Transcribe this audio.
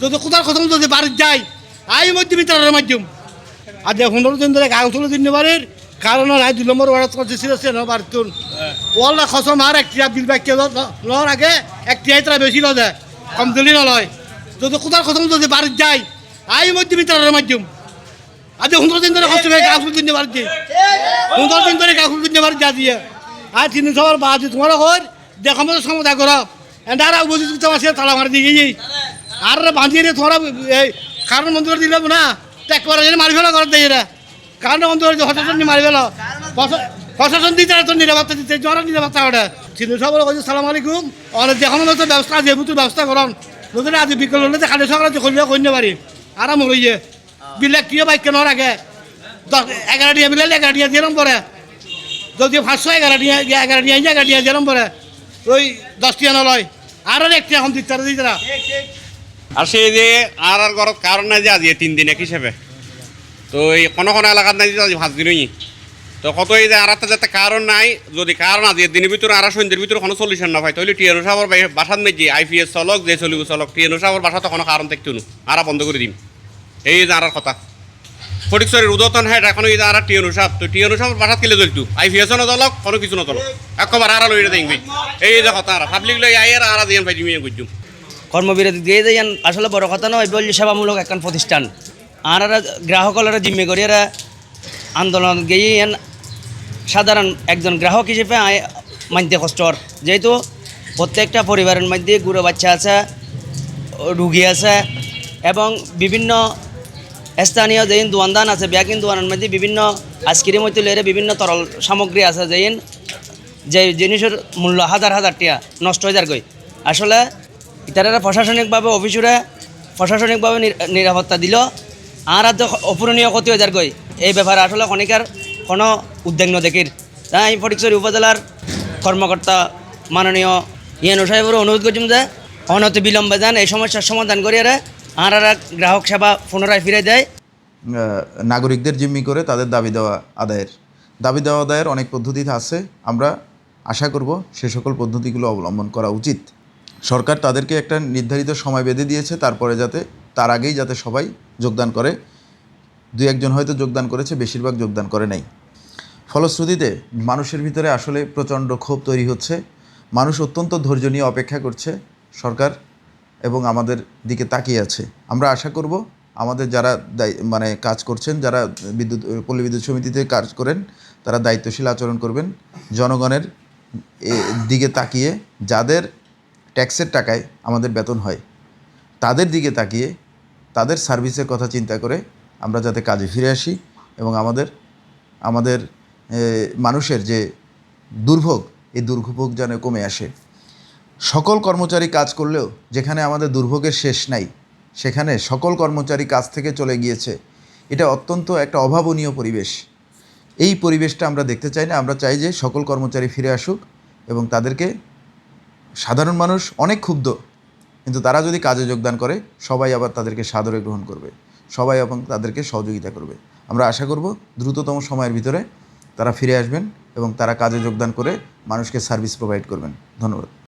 যদি কোথাও কোথাও যদি বাড়ির যাই আই মধ্যে বিতরণের মাধ্যম। আর যে পনেরো দিন ধরে কাগজ তুলে দিন বাড়ির কারণ আই দুই নম্বর ওয়ার্ড করছে ছিল সে না বাড়ির তুন ওলা খসম আর একটি বিল বাক্য লওয়ার আগে একটি আইতরা বেশি লদে কম দিলি নলয় যদি কোথাও কোথাও যদি বাড়ির যাই আই মধ্যে বিতরণের মাধ্যম। আজ পনেরো দিন ধরে কষ্ট করে কাগজ দিন। বাড়িতে পনেরো দিন ধরে কাগজ দিন বাড়িতে যা দিয়ে আর তিন সবার বাদ তোমার ঘর দেখো সমতা করো। এন্ডার বুঝি তোমার সে তালা মারি দিয়ে গিয়ে। আর বাঁধিয়ে রে তোমরা এই কারণ বন্ধ করে দিলাম না। ত্যাগ করে যেন মারি ফেলা করে দেয় এরা কারণ করে হঠাৎ মারি ফেলো। প্রশাসন দিতে তো নিরাপত্তা দিতে জনের নিরাপত্তা ওটা সিন্ধু সবার কাছে সালাম আলাইকুম। অনেক দেখানো মতো ব্যবস্থা আছে বুতুর ব্যবস্থা করন। নতুন আজ বিকল হলে খালি সকালে করলে করতে পারি আরাম হইয়ে বিলে কিয় বাইক আগে? দশ, এগারো টিয়া বিলে এগারো টিয়া দিলাম পরে। যদি পাঁচশো এগারো টিয়া এগারো টিয়া এগারো টিয়া দিলাম পরে, ওই দশ টিয়া নলয় আর একটি এখন দিতে দিতে আর সেই যে আর আর ঘরত কারণ নাই যে আজি তিন দিন এক হিসেবে তো এই কোনো কোনো এলাকাত নাই যে আজি পাঁচ দিনই তো কত এই যে আর একটা যাতে কারণ নাই, যদি কারণ আজি দিনের ভিতরে আর সন্ধ্যের ভিতরে কোনো সলিউশন না হয় তাহলে টিএনও সাহর বাসার মেজি আইপিএস চলক, যে চলিব চলক টিএনও সাহর বাসা তো কোনো কারণ দেখতো না। আর বন্ধ করে দিম। এই যে আর কথা। ফটিকসরের উদতন হ্যাঁ এখন এই আর টিএনও সাহেব, তো টিএনও সাহর বাসাত কেলে চলতো আইপিএসও না চলক কোনো কিছু না চলক একবার আর লইরে দেখবি এই যে কথা আর পাবলিক লই আইয়ের আর পাই দিমি। বুঝুম কর্মবিরতি দিয়ে দেয় আসলে বড় কথা নয়, বলল সেবামূলক একখান প্রতিষ্ঠান। আর গ্রাহকরা জিম্মে করি, এরা আন্দোলন গিয়ে সাধারণ একজন গ্রাহক হিসেবে মানতে কষ্টর যেহেতু প্রত্যেকটা পরিবারের মধ্যে গুঁড়ো বাচ্চা আছে, রুগী আছে, এবং বিভিন্ন স্থানীয় যেইন দোয়ানদান আছে, ব্যাগিন দোয়ানের মধ্যে বিভিন্ন আইসক্রিম হইতে লইরে বিভিন্ন তরল সামগ্রী আছে, যেইন যে জিনিসের মূল্য হাজার হাজার টিয়া নষ্ট হয়ে যার গই আসলে ইতারা প্রশাসনিকভাবে, অফিসরে প্রশাসনিকভাবে নির- নিরাপত্তা দিল। আর আর অপূরণীয় ক্ষতি হয়ে যার এই ব্যাপারে আসলে খনিকার কোনো উদ্বেগ নদেখির। তাই আমি ফটিকছড়ি উপজেলার কর্মকর্তা মাননীয় ইয়ানু সাহেবের অনুরোধ করছিলাম যে, অনতি বিলম্বে যান, এই সমস্যার সমাধান করিয়ে আর। আর গ্রাহক সেবা পুনরায় ফিরে দেয়। নাগরিকদের জিম্মি করে তাদের দাবি দেওয়া আদায়ের। দাবি দেওয়া আদায়ের অনেক পদ্ধতি আছে। আমরা আশা করব সে সকল পদ্ধতিগুলো অবলম্বন করা উচিত। সরকার তাদেরকে একটা নির্ধারিত সময় বেঁধে দিয়েছে, তারপরে যাতে, তার আগেই যাতে সবাই যোগদান করে। দুই একজন হয়তো যোগদান করেছে, বেশিরভাগ যোগদান করে নাই। ফলশ্রুতিতে মানুষের ভিতরে আসলে প্রচণ্ড ক্ষোভ তৈরি হচ্ছে। মানুষ অত্যন্ত ধৈর্য নিয়ে অপেক্ষা করছে সরকার এবং আমাদের দিকে তাকিয়ে আছে। আমরা আশা করব আমাদের যারা মানে কাজ করছেন, যারা বিদ্যুৎ, পল্লী বিদ্যুৎ সমিতিতে কাজ করেন, তারা দায়িত্বশীল আচরণ করবেন। জনগণের দিকে তাকিয়ে, যাদের ট্যাক্সের টাকায় আমাদের বেতন হয়। তাদের দিকে তাকিয়ে তাদের সার্ভিসের কথা চিন্তা করে আমরা যাতে কাজে ফিরে আসি এবং আমাদের আমাদের মানুষের যে দুর্ভোগ, এই দুর্ভোগ যেন কমে আসে। সকল কর্মচারী কাজ করলেও যেখানে আমাদের দুর্ভোগের শেষ নাই, সেখানে সকল কর্মচারী কাজ থেকে চলে গিয়েছে। এটা অত্যন্ত একটা অভাবনীয় পরিবেশ। এই পরিবেশটা আমরা দেখতে চাই না। আমরা চাই যে সকল কর্মচারী ফিরে আসুক এবং তাদেরকে সাধারণ মানুষ অনেক ক্ষুব্ধ, কিন্তু তারা যদি কাজে যোগদান করে, সবাই আবার তাদেরকে সাদরে গ্রহণ করবে, সবাই এবং তাদেরকে সহযোগিতা করবে। আমরা আশা করব দ্রুততম সময়ের ভিতরে তারা ফিরে আসবেন এবং তারা কাজে যোগদান করে মানুষকে সার্ভিস প্রোভাইড করবেন। ধন্যবাদ।